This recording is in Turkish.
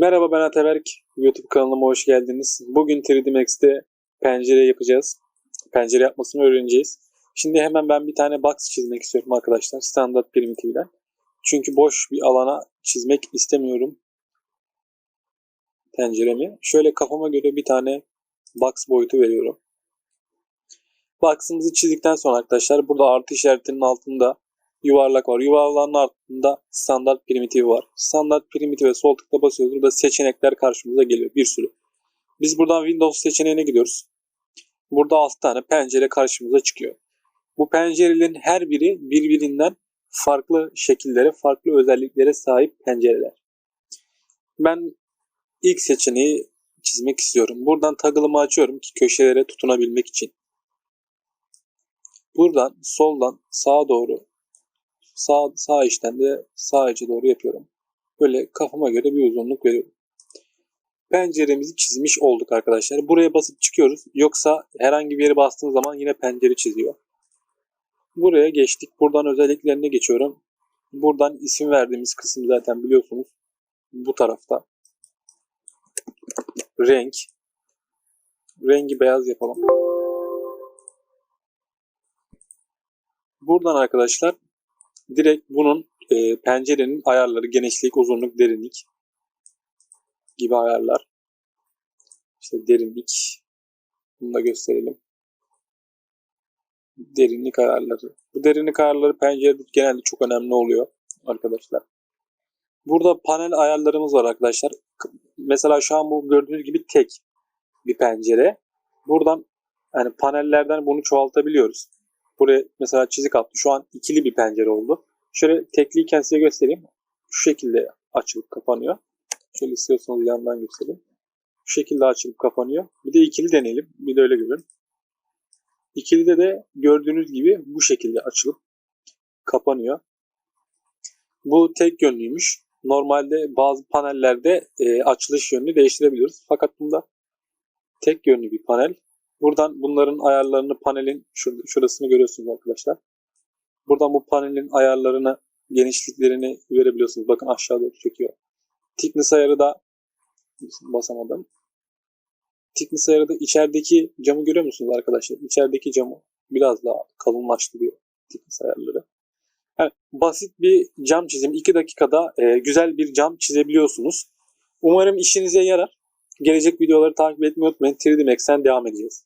Merhaba ben Ataberk. YouTube kanalıma hoş geldiniz. Bugün 3D Max'te pencere yapacağız. Pencere yapmasını öğreneceğiz. Şimdi hemen ben bir tane box çizmek istiyorum arkadaşlar. Standart primitifle. Çünkü boş bir alana çizmek istemiyorum. Penceremi. Şöyle kafama göre bir tane box boyutu veriyorum. Box'ımızı çizdikten sonra arkadaşlar burada artı işaretinin altında yuvarlak var. Yuvarlağın altında standart primitif var. Standart primitife sol tıkla basıyoruz. Burada seçenekler karşımıza geliyor. Bir sürü. Biz buradan Windows seçeneğine gidiyoruz. Burada 6 tane pencere karşımıza çıkıyor. Bu pencerelerin her biri birbirinden farklı şekillere, farklı özelliklere sahip pencereler. Ben ilk seçeneği çizmek istiyorum. Buradan toggle'ımı açıyorum ki köşelere tutunabilmek için. Buradan soldan sağa doğru sağ, sağ içten de sağ içe doğru yapıyorum. Böyle kafama göre bir uzunluk veriyorum. Penceremizi çizmiş olduk arkadaşlar. Buraya basıp çıkıyoruz. Yoksa herhangi bir yere bastığım zaman yine pencere çiziyor. Buraya geçtik. Buradan özelliklerine geçiyorum. Buradan isim verdiğimiz kısım zaten biliyorsunuz. Bu tarafta. Renk. Rengi beyaz yapalım. Buradan arkadaşlar direkt bunun e, pencerenin ayarları genişlik, uzunluk, derinlik gibi ayarlar. İşte derinlik. Bunu da gösterelim. Derinlik ayarları. Bu derinlik ayarları pencerede genelde çok önemli oluyor arkadaşlar. Burada panel ayarlarımız var arkadaşlar. Mesela şu an bu gördüğünüz gibi tek bir pencere. Buradan yani panellerden bunu çoğaltabiliyoruz. Buraya mesela çizik attı. Şu an ikili bir pencere oldu. Şöyle tekliyken size göstereyim. Şu şekilde açılıp kapanıyor. Şöyle istiyorsanız yandan göstereyim. Şu şekilde açılıp kapanıyor. Bir de ikili deneyelim. Bir de öyle görün. İkilide de gördüğünüz gibi bu şekilde açılıp kapanıyor. Bu tek yönlüymüş. Normalde bazı panellerde e, açılış yönünü değiştirebiliyoruz. Fakat bunda tek yönlü bir panel. Buradan bunların ayarlarını panelin şur- şurasını görüyorsunuz arkadaşlar. Buradan bu panelin ayarlarını, genişliklerini verebiliyorsunuz. Bakın aşağı doğru çekiyor. Thickness ayarı da basamadım. Thickness ayarı da içerideki camı görüyor musunuz arkadaşlar? İçerideki camı biraz daha kalınlaştırıyor thickness ayarları. Yani basit bir cam çizim. 2 dakikada e, güzel bir cam çizebiliyorsunuz. Umarım işinize yarar. Gelecek videoları takip etmeyi unutmayın. 3D Max'ten devam edeceğiz.